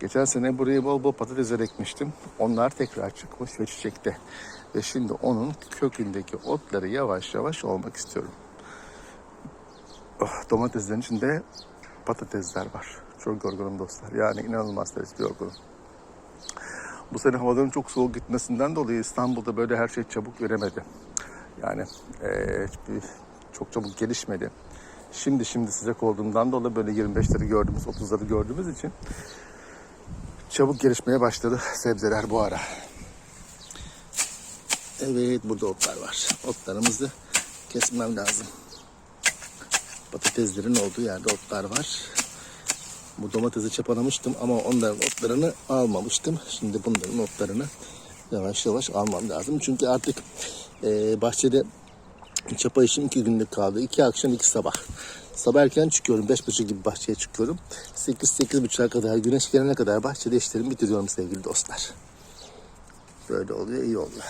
Geçen sene buraya bol bol patatesler ekmiştim. Onlar tekrar çıkmış ve çiçekte. Ve şimdi onun kökündeki otları yavaş yavaş olmak istiyorum. Oh, domateslerin içinde patatesler var. Çok yorgunum dostlar. Yani inanılmaz derecede yorgunum. Bu sene havaların çok soğuk gitmesinden dolayı İstanbul'da böyle her şey çabuk veremedi. Yani bir- çok çabuk gelişmedi. Şimdi şimdi sıcak olduğundan dolayı böyle 25'leri gördüğümüz, 30'ları gördüğümüz için çabuk gelişmeye başladı sebzeler bu ara. Evet burada otlar var. Otlarımızı kesmem lazım. Patateslerin olduğu yerde otlar var. Bu domatesi çapalamıştım ama onların otlarını almamıştım. Şimdi bunların otlarını yavaş yavaş almam lazım. Çünkü artık eee, bahçede çapa işim iki günlük kaldı. İki akşam iki sabah. Sabah erken çıkıyorum. Beş buçuk gibi bahçeye çıkıyorum. Sekiz, sekiz buçuğa kadar güneş gelene kadar bahçede işlerimi bitiriyorum sevgili dostlar. Böyle oluyor iyi oluyor.